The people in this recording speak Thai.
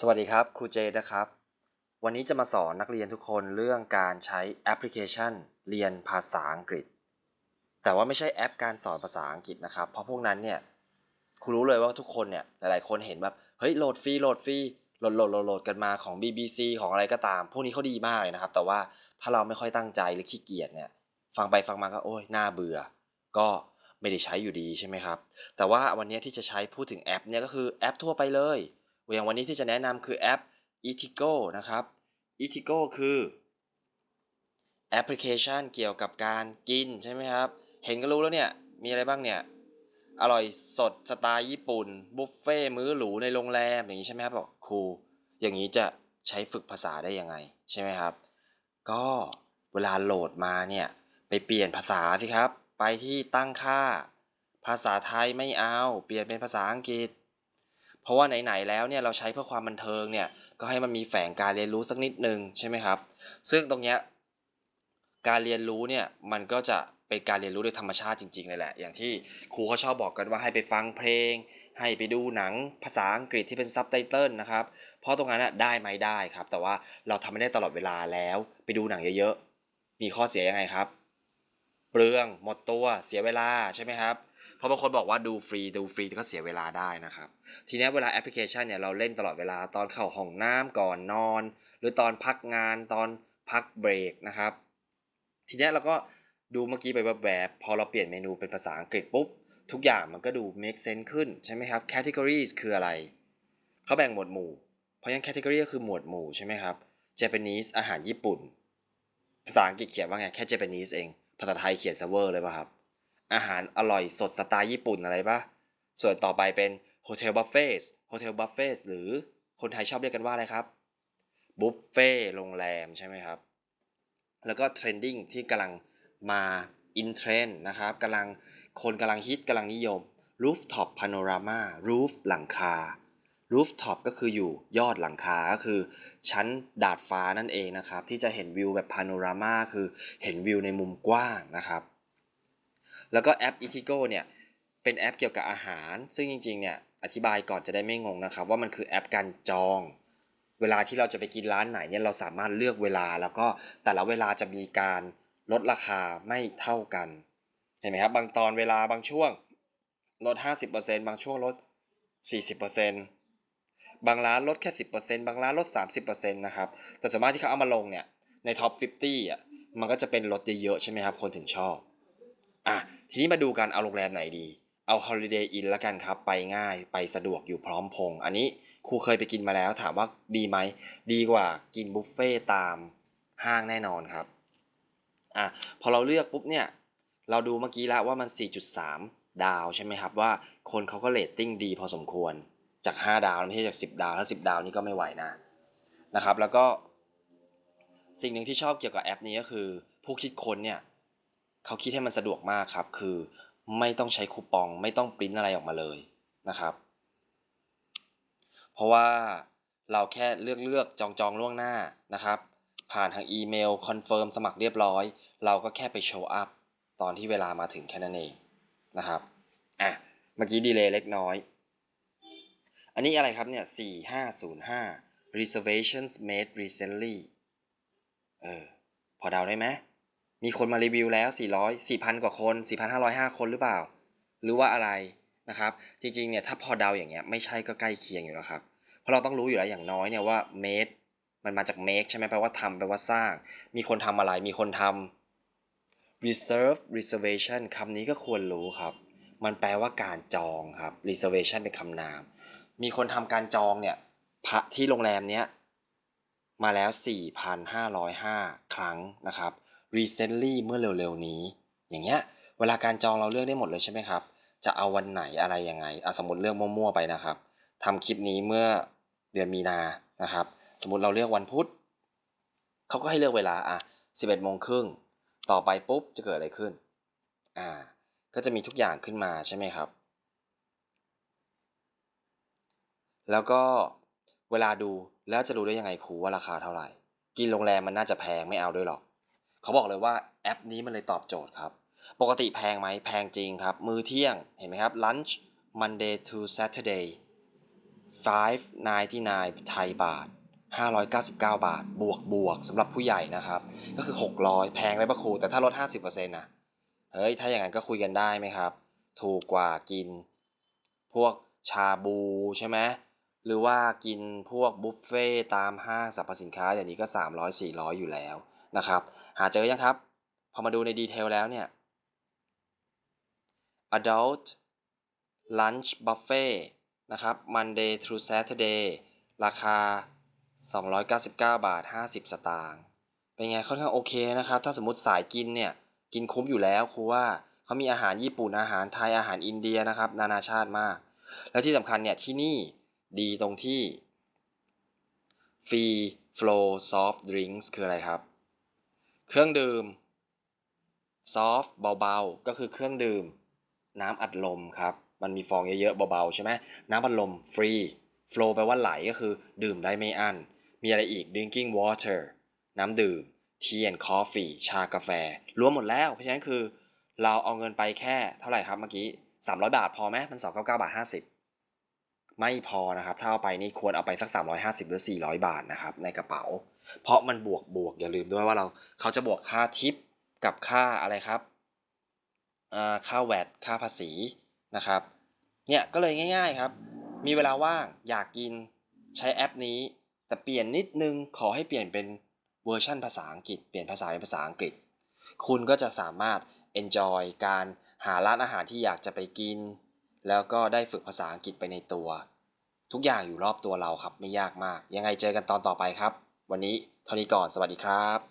สวัสดีครับครูเจนะครับ วันนี้จะมาสอนนักเรียนทุกคนเรื่องการใช้แอปพลิเคชัน เรียนภาษาอังกฤษ แต่ว่าไม่ใช่แอปการสอนภาษาอังกฤษนะครับ เพราะพวกนั้นเนี่ยครูรู้เลยว่าทุกคนเนี่ยหลายๆ คนเห็นแบบเฮ้ยโหลดฟรีโหลดฟรีโหลดโหลดโหลดโหลดกันมาของ BBC ของอะไรก็ตาม พวกนี้เขาดีมากเลยนะครับ แต่ว่าถ้าเราไม่ค่อยตั้งใจหรือขี้เกียจเนี่ยฟังไปฟังมาก็โอ้ยน่าเบื่อ ก็ไม่ได้ใช้อยู่ดีใช่ไหมครับแต่ว่าวันนี้ที่จะใช้พูดถึงแอปเนี่ยก็คือแอปทั่วไปเลย อย่างวันนี้ที่จะแนะนำคือแอป Etigo นะครับ Etigo คือแอปพลิเคชันเกี่ยวกับการกินใช่ไหมครับ เห็นก็รู้แล้วเนี่ย มีอะไรบ้างเนี่ย อร่อยสดสไตล์ญี่ปุ่น บุฟเฟ่มื้อหรูในโรงแรมอย่างนี้ใช่ไหมครับบอกครู อย่างนี้จะใช้ฝึกภาษาได้ยังไงใช่ไหมครับ ก็เวลาโหลดมาเนี่ย ไปเปลี่ยนภาษาสิครับ ไปที่ตั้งค่า ภาษาไทยไม่เอา เปลี่ยนเป็นภาษาอังกฤษ เพราะว่าไหนๆแล้วเนี่ยเราใช้เพื่อความบันเทิงเนี่ยก็ให้มันมีแฝงการเรียนรู้สักนิดนึงใช่ไหมครับ ซึ่งตรงเนี้ยการเรียนรู้เนี่ยมันก็จะเป็นการเรียนรู้โดยธรรมชาติจริงๆเลยแหละ อย่างที่ครูเขาชอบบอกกันว่าให้ไปฟังเพลง ให้ไปดูหนังภาษาอังกฤษที่เป็นซับไตเติลนะครับ เพราะตรงนั้นได้ไหมได้ครับ แต่ว่าเราทำไม่ได้ตลอดเวลาแล้ว ไปดูหนังเยอะๆ มีข้อเสียยังไงครับ เปลืองหมดตัวเสียเวลาใช่ไหมครับเพราะบางคนบอกว่าดูฟรีดูฟรีก็เสียเวลาได้นะครับ ทีนี้เวลาแอปพลิเคชันเนี่ยเราเล่นตลอดเวลาตอนเข้าห้องน้ำก่อนนอน หรือตอนพักงานตอนพักเบรกนะครับ ทีนี้เราก็ดูเมื่อกี้ไปแวบๆพอเราเปลี่ยนเมนูเป็นภาษาอังกฤษปุ๊บ ทุกอย่างมันก็ดู make sense ขึ้นใช่ไหมครับ categories คืออะไร เขาแบ่งหมวดหมู่ เพราะงั้น category ก็คือหมวดหมู่ใช่ไหมครับ Japanese อาหารญี่ปุ่น ภาษาอังกฤษเขียนว่าไงแค่ Japanese เอง ภาษาไทยเขียน server เลยป่ะครับ อาหารอร่อยสดสไตล์ญี่ปุ่นอะไรป่ะ ส่วนต่อไปเป็น Hotel Buffet Hotel Buffet หรือคนไทยชอบเรียกกันว่าอะไรครับบุฟเฟ่โรงแรมใช่ไหมครับ แล้วก็ trending ที่กำลังมา in trend นะครับกำลังคนกำลังฮิตกำลังนิยม rooftop panorama roof หลังคา rooftop ก็คืออยู่ยอดหลังคา ก็คือชั้นดาดฟ้านั่นเองนะครับ ที่จะเห็นวิวแบบ panorama คือเห็นวิวในมุมกว้างนะครับ แล้วก็แอป Etigo เนี่ยเป็นแอปเกี่ยวกับอาหาร ซึ่งจริงๆเนี่ยอธิบายก่อนจะได้ไม่งงนะครับ ว่ามันคือแอปการจอง เวลาที่เราจะไปกินร้านไหนเนี่ยเราสามารถเลือกเวลา แล้วก็แต่ละเวลาจะมีการลดราคาไม่เท่ากัน เห็นไหมครับ บางตอนเวลาบางช่วงลด 50%บางช่วงลด 40% บางร้านลดแค่ 10%บางร้านลด 30%นะครับ แต่ส่วนมากที่เขาเอามาลงเนี่ย ในท็อป 50 อะ มันก็จะเป็นลดเยอะๆใช่ไหมครับ คนถึงชอบ อะ ทีนี้มาดูกันเอาโรงแรมไหนดี เอา Holiday Inn ละกันครับ ไปง่าย ไปสะดวกอยู่พร้อมพง อันนี้ครูเคยไปกินมาแล้ว ถามว่าดีไหม ดีกว่ากินบุฟเฟ่ตามห้างแน่นอนครับ อะ พอเราเลือกปุ๊บเนี่ย เราดูเมื่อกี้แล้วว่ามัน 4.3 ดาวใช่ไหมครับว่าคนเขาก็เรตติ้งดีพอสมควร จาก 5 ดาวไม่ใช่จาก 10 ดาวถ้า10 ดาวนี่ก็ไม่ไหวนะนะครับ แล้วก็สิ่งหนึ่งที่ชอบเกี่ยวกับแอปนี้ก็คือ ผู้คิดค้นเนี่ยเขาคิดให้มันสะดวกมากครับ คือไม่ต้องใช้คูปอง ไม่ต้องปริ้นอะไรออกมาเลยนะครับ เพราะว่าเราแค่เลือกเลือกจองจองล่วงหน้านะครับ ผ่านทางอีเมลคอนเฟิร์มสมัครเรียบร้อย เราก็แค่ไปโชว์อัพตอนที่เวลามาถึงแค่นั้นเองนะครับอะเมื่อกี้ดีเลย์เล็กน้อย อันนี้อะไรครับเนี่ย4505 reservations made recently เออ พอเดาได้ไหม มีคนมารีวิวแล้ว 400 4,000 กว่าคน 4,505 คนหรือเปล่า หรือว่าอะไรนะครับ จริงๆ เนี่ย ถ้าพอเดาอย่างเงี้ย ไม่ใช่ก็ใกล้เคียงอยู่แล้วครับ เพราะเราต้องรู้อยู่แล้วอย่างน้อยเนี่ยว่า made มันมาจาก make ใช่ไหมแปลว่าทำแปลว่าสร้าง มีคนทำอะไร มีคนทำ reserve reservation คำนี้ก็ควรรู้ครับ มันแปลว่าการจองครับ reservation เป็นคำนาม มีคนทำการจองเนี่ยพระที่โรงแรมเนี้ยมาแล้ว 4,505 ครั้งนะครับ recently เมื่อเร็วๆนี้ อย่างเงี้ย เวลาการจองเราเลือกได้หมดเลยใช่ไหมครับ จะเอาวันไหนอะไรยังไงอะสมมติเลือกมั่วๆไปนะครับทำคลิปนี้เมื่อเดือนมีนานะครับ สมมติเราเลือกวันพุธเขาก็ให้เลือกเวลาอะ11โมงครึ่งต่อไปปุ๊บจะเกิดอะไรขึ้นอ่าก็จะมีทุกอย่างขึ้นมาใช่ไหมครับ แล้วก็เวลาดูแล้วจะรู้ได้ยังไงครูว่าราคาเท่าไหร่ กินโรงแรมมันน่าจะแพงไม่เอาด้วยหรอก เขาบอกเลยว่าแอปนี้มันเลยตอบโจทย์ครับ ปกติแพงไหมแพงจริงครับ มื้อเที่ยงเห็นไหมครับ lunch Monday to Saturday 599 ไทยบาท 599 บาท บวกบวกสำหรับผู้ใหญ่นะครับ ก็คือ 600 แพงไหมปะครู แต่ถ้าลด 50%นะเฮ้ย ถ้าอย่างนั้นก็คุยกันได้ไหมครับ ถูกกว่ากิน พวกชาบูใช่ไหม หรือว่ากินพวกบุฟเฟ่ตามห้างสรรพสินค้าอย่างนี้ก็ 300 400 อยู่แล้วนะครับ หาเจอยังครับ พอมาดูในดีเทลแล้วเนี่ย adult lunch buffet นะครับ Monday through Saturday ราคา 299 บาท 50 สตางค์เป็นไงค่อนข้างโอเคนะครับ ถ้าสมมติสายกินเนี่ย กินคุ้มอยู่แล้วครูว่าเขามีอาหารญี่ปุ่นอาหารไทยอาหารอินเดียนะครับ นานาชาติมาก และที่สำคัญเนี่ยที่นี่ ดีตรงที่ free flow soft drinks คืออะไรครับ เครื่องดื่ม soft เบาๆ ก็คือเครื่องดื่ม น้ำอัดลมครับ มันมีฟองเยอะๆ เบาๆ ใช่ไหม น้ำอัดลมฟรี flow แปลว่าไหลก็คือดื่มได้ไม่อั้น มีอะไรอีก drinking water น้ำดื่ม tea and coffee ชากาแฟ รวมหมดแล้ว เพราะฉะนั้นคือ เราเอาเงินไปแค่เท่าไหร่ครับเมื่อกี้ 300 บาทพอไหมมัน299บาท50 ไม่พอนะครับ ถ้าเอาไปนี่ควรเอาไปสัก 350 หรือ 400 บาทนะครับ ในกระเป๋า เพราะมันบวกบวกอย่าลืมด้วยว่าเราเขาจะบวกค่าทิปกับค่าอะไรครับค่าแวดค่าภาษีนะครับ เนี่ยก็เลยง่าย ๆครับ มีเวลาว่างอยากกินใช้แอปนี้ แต่เปลี่ยนนิดนึงขอให้เปลี่ยนเป็นเวอร์ชันภาษาอังกฤษ เปลี่ยนภาษาเป็นภาษาอังกฤษ คุณก็จะสามารถ enjoy การหาร้านอาหารที่อยากจะไปกิน แล้วก็ได้ฝึกภาษาอังกฤษไปในตัว ทุกอย่างอยู่รอบตัวเราครับไม่ยากมาก ยังไงเจอกันตอนต่อไปครับ วันนี้เท่านี้ก่อนสวัสดีครับ